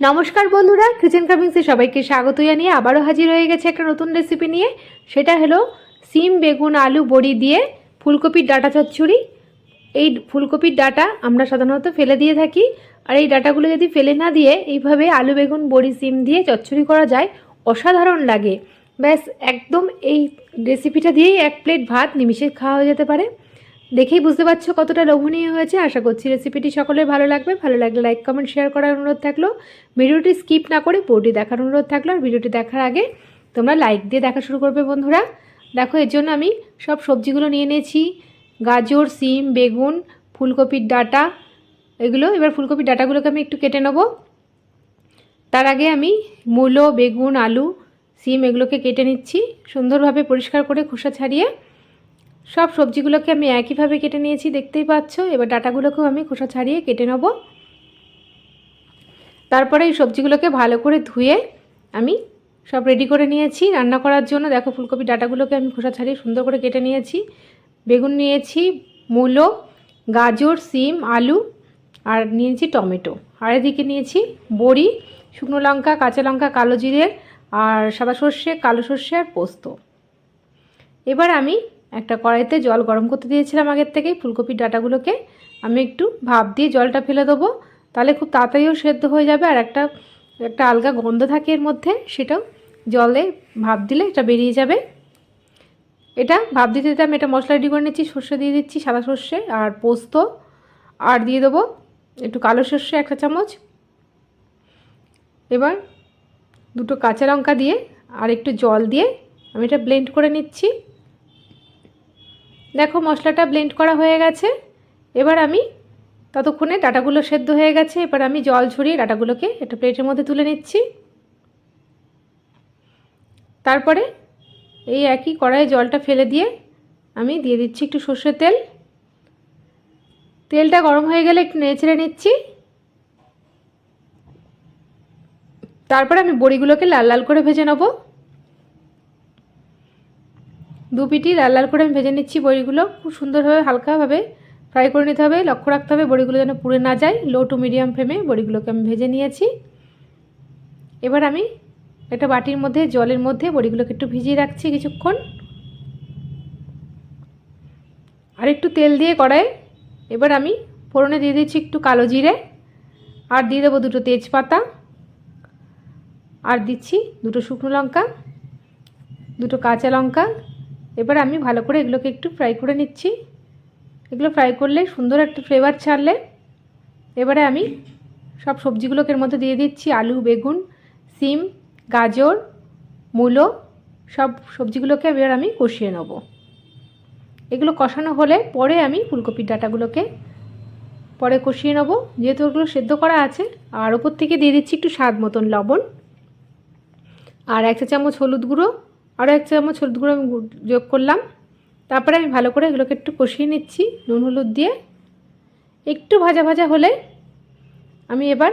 নমস্কার বন্ধুরা কিচেন কামিংসে সবাইকে স্বাগত জানিয়ে আবারও হাজির হয়ে গেছে একটা নতুন রেসিপি নিয়ে। সেটা হলো সিম, বেগুন, আলু, বড়ি দিয়ে ফুলকপির ডাটা চচ্চড়ি। এই ফুলকপির ডাটা আমরা সাধারণত ফেলে দিয়ে থাকি। আর এই ডাটাগুলো যদি ফেলে না দিয়ে এইভাবে আলু, বেগুন, বড়ি, সিম দিয়ে চচ্চড়ি করা যায়, অসাধারণ লাগে। ব্যাস, একদম এই রেসিপিটা দিয়েই এক প্লেট ভাত নিমিশে খাওয়া হয়ে যেতে পারে। দেখেই বুঝতে পারছ কতটা লোভনীয় হয়েছে। আশা করছি রেসিপিটি সকলের ভালো লাগবে। ভালো লাগলে লাইক কমেন্ট শেয়ার করার অনুরোধ থাকল। ভিডিওটি স্কিপ না করে পুরোটি দেখার অনুরোধ থাকল। আর ভিডিওটি দেখার আগে তোমরা লাইক দিয়ে দেখা শুরু করবে বন্ধুরা। দেখো, এর জন্য আমি সব সবজিগুলো নিয়ে নিয়েছি। গাজর, সিম, বেগুন, ফুলকপির ডাটা এগুলো। এবার ফুলকপির ডাটাগুলোকে আমি একটু কেটে নেব। তার আগে আমি মূলো, বেগুন, আলু, সিম এগুলোকে কেটে নিচ্ছি। সুন্দরভাবে পরিষ্কার করে খোসা ছাড়িয়ে সব সবজিগুলোকে আমি একইভাবে কেটে নিয়েছি, দেখতেই পাচ্ছ। এবার ডাটাগুলোকেও আমি খোসা ছাড়িয়ে কেটে নেব। তারপরে এই সবজিগুলোকে ভালো করে ধুয়ে আমি সব রেডি করে নিয়েছি রান্না করার জন্য। দেখো, ফুলকপি ডাটাগুলোকে আমি খোসা ছাড়িয়ে সুন্দর করে কেটে নিয়েছি। বেগুন নিয়েছি, মূলো, গাজর, সিম, আলু, আর নিয়েছি টমেটো। আর এদিকে নিয়েছি বড়ি, শুকনো লঙ্কা, কাঁচা লঙ্কা, কালো জিরে, আর সাদা সর্ষে, কালো সর্ষে আর পোস্ত। এবার আমি একটা কড়াইতে জল গরম করতে দিয়েছিলাম আগের থেকেই, ফুলকপির ডাটাগুলোকে। আমি একটু ভাপ দিয়ে জলটা ফেলে দেবো, তাহলে খুব তাড়াতাড়িও সেদ্ধ হয়ে যাবে। আর একটা একটা আলগা গন্ধ থাকে এর মধ্যে, সেটাও জলে ভাপ দিলে এটা বেরিয়ে যাবে। এটা ভাপ দিতে দিতে আমি এটা মশলা রেডি করে নিচ্ছি, সর্ষে দিয়ে দিচ্ছি সাদা সর্ষে আর পোস্ত। আর দিয়ে দেবো একটু কালো সর্ষে একটা চামচ। এবার দুটো কাঁচা লঙ্কা দিয়ে আর একটু জল দিয়ে আমি এটা ব্লেন্ড করে নিচ্ছি। দেখো, মশলাটা ব্লেন্ড করা হয়ে গেছে। এবার আমি ততক্ষণে ডাটাগুলো সেদ্ধ হয়ে গেছে। এবার আমি জল ছড়িয়ে ডাটাগুলোকে একটা প্লেটের মধ্যে তুলে নিচ্ছি। তারপরে এই একই কড়াইয়ে জলটা ফেলে দিয়ে আমি দিয়ে দিচ্ছি একটু সর্ষের তেল। তেলটা গরম হয়ে গেলে একটু নেড়ে নিচ্ছি। তারপরে আমি বড়িগুলোকে লাল লাল করে ভেজে নেব। দু পিটি লাল লাল করে আমি ভেজে নিচ্ছি বড়িগুলো। খুব সুন্দরভাবে, হালকাভাবে ফ্রাই করে নিতে হবে। লক্ষ্য রাখতে হবে বড়িগুলো যেন পুড়ে না যায়। লো টু মিডিয়াম ফ্লেমে বড়িগুলোকে আমি ভেজে নিয়েছি। এবার আমি একটা বাটির মধ্যে, জলের মধ্যে বড়িগুলোকে একটু ভিজিয়ে রাখছি কিছুক্ষণ। আর একটু তেল দিয়ে কড়াই এবার আমি ফোড়নে দিয়ে দিচ্ছি একটু কালো জিরে। আর দিয়ে দেবো দুটো তেজপাতা। আর দিচ্ছি দুটো শুকনো লঙ্কা, দুটো কাঁচা লঙ্কা। এবার আমি ভালো করে এগুলোকে একটু ফ্রাই করে নিচ্ছি। এগুলো ফ্রাই করলে সুন্দর একটা ফ্লেভার ছাড়লে এবারে আমি সব সবজিগুলোকে এর মধ্যে দিয়ে দিচ্ছি আলু, বেগুন, সিম, গাজর, মূলো, সব সবজিগুলোকে এবার আমি কষিয়ে নেব। এগুলো কষানো হলে পরে আমি ফুলকপির ডাটাগুলোকে পরে কষিয়ে নেব। যেহেতু ওগুলো সেদ্ধ করা আছে, আর ওপর থেকে দিয়ে দিচ্ছি একটু স্বাদ মতন লবণ। আর এক চা চামচ হলুদ গুঁড়ো আরও এক চামচ হলুদ গুঁড়ো আমি যোগ করলাম। তারপরে আমি ভালো করে এগুলোকে একটু কষিয়ে নিচ্ছি, নুন হলুদ দিয়ে। একটু ভাজা ভাজা হলে আমি এবার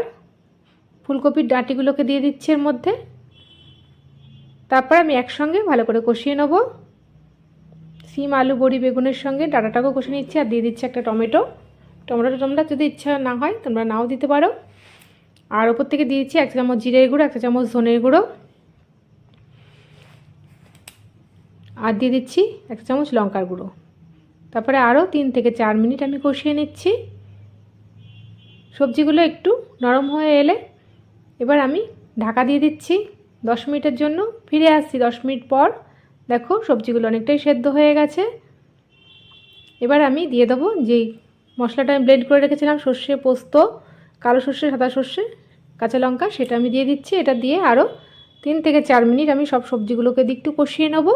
ফুলকপির ডাঁটিগুলোকে দিয়ে দিচ্ছি এর মধ্যে। তারপর আমি একসঙ্গে ভালো করে কষিয়ে নেব। সিম, আলু, বড়ি, বেগুনের সঙ্গে ডাটাটাকেও কষিয়ে নিচ্ছি আর দিয়ে দিচ্ছি একটা টমেটো। টমেটো তোমরা যদি ইচ্ছা না হয় তোমরা নাও দিতে পারো। আর ওপর থেকে দিয়েছি এক চামচ জিরের গুঁড়ো একটা চামচ ধনের গুঁড়ো। আর দিয়ে দিচ্ছি এক চামচ লঙ্কার গুঁড়ো। তারপরে আরও তিন থেকে চার মিনিট আমি কষিয়ে নিচ্ছি। সবজিগুলো একটু নরম হয়ে এলে এবার আমি ঢাকা দিয়ে দিচ্ছি। দশ মিনিটের জন্য ফিরে আসছি। দশ মিনিট পর দেখো সবজিগুলো অনেকটাই সেদ্ধ হয়ে গেছে। এবার আমি দিয়ে দেবো যেই মশলাটা আমি ব্লেন্ড করে রেখেছিলাম, সর্ষে পোস্ত, কালো সর্ষে, সাদা সর্ষে, কাঁচা লঙ্কা, সেটা আমি দিয়ে দিচ্ছি। এটা দিয়ে আরও তিন থেকে চার মিনিট আমি সব সবজিগুলোকে দিয়ে একটু কষিয়ে নেব।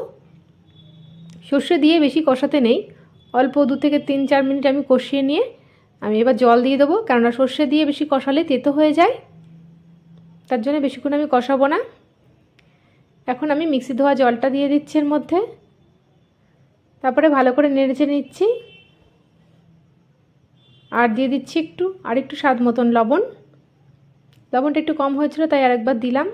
সর্ষে দিয়ে বেশি কষাতে নেই। অল্প দু থেকে তিন, চার মিনিট আমি কষিয়ে নিয়ে আমি এবার জল দিয়ে দেবো। কেননা সর্ষে দিয়ে বেশি কষালে তেতো হয়ে যায়। তার জন্য বেশিক্ষণ আমি কষাবো না। এখন আমি মিক্সি ধোয়া জলটা দিয়ে দিচ্ছি এর মধ্যে। তারপরে ভালো করে নেড়েচে নিচ্ছি। আর দিয়ে দিচ্ছি একটু আর একটু স্বাদ মতন লবণ। লবণটা একটু কম হয়েছিল, তাই আরেকবার দিলাম।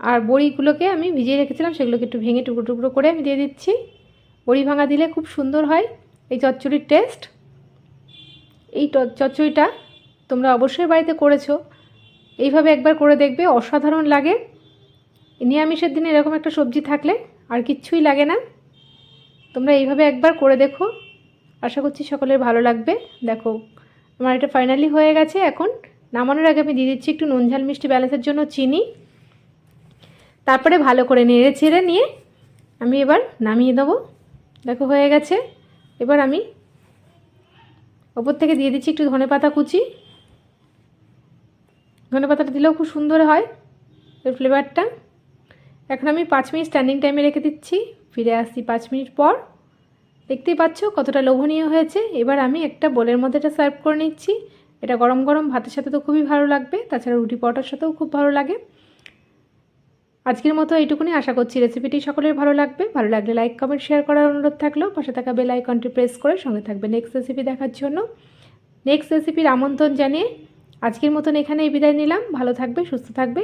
আর বড়িগুলোকে আমি ভিজিয়ে রেখেছিলাম, সেগুলোকে একটু ভেঙে টুকরো টুকরো করে আমি দিয়ে দিচ্ছি। বড়ি ভাঙা দিলে খুব সুন্দর হয় এই চচ্চড়ির টেস্ট। এই চচ্চড়িটা তোমরা অবশ্যই বাড়িতে করেছ। এইভাবে একবার করে দেখবে, অসাধারণ লাগে। নিরামিষের দিনে এরকম একটা সবজি থাকলে আর কিচ্ছুই লাগে না। তোমরা এইভাবে একবার করে দেখো। আশা করছি সকলের ভালো লাগবে। দেখো, আমার এটা ফাইনালি হয়ে গেছে। এখন নামানোর আগে আমি দিয়ে দিচ্ছি একটু নুন ঝাল মিষ্টি ব্যালেন্সের জন্য চিনি। তারপরে ভালো করে নেড়ে ছেড়ে নিয়ে আমি এবার নামিয়ে দেবো। দেখো হয়ে গেছে। এবার আমি ওপর থেকে দিয়ে দিচ্ছি একটু ধনে পাতা কুচি। ধনে পাতাটা দিলেও খুব সুন্দর হয় এর ফ্লেভারটা এখন আমি পাঁচ মিনিট স্ট্যান্ডিং টাইমে রেখে দিচ্ছি। ফিরে আসছি পাঁচ মিনিট পর। দেখতেই পাচ্ছ কতটা লোভনীয় হয়েছে। এবার আমি একটা বোলের মধ্যে এটা সার্ভ করে নিচ্ছি। এটা গরম গরম ভাতের সাথে তো খুবই ভালো লাগবে। তাছাড়া রুটি পরোটার সাথেও খুব ভালো লাগে। আজকের মতো এইটুকুনি। আশা করছি রেসিপিটি সকলের ভালো লাগবে। ভালো লাগলে লাইক কমেন্ট শেয়ার করার অনুরোধ থাকল। পাশে থাকা বেল আইকনটি প্রেস করে সঙ্গে থাকবে নেক্সট রেসিপি দেখার জন্য। নেক্সট রেসিপির আমন্ত্রণ জানিয়ে আজকের মতন এখানেই বিদায় নিলাম। ভালো থাকবে, সুস্থ থাকবে।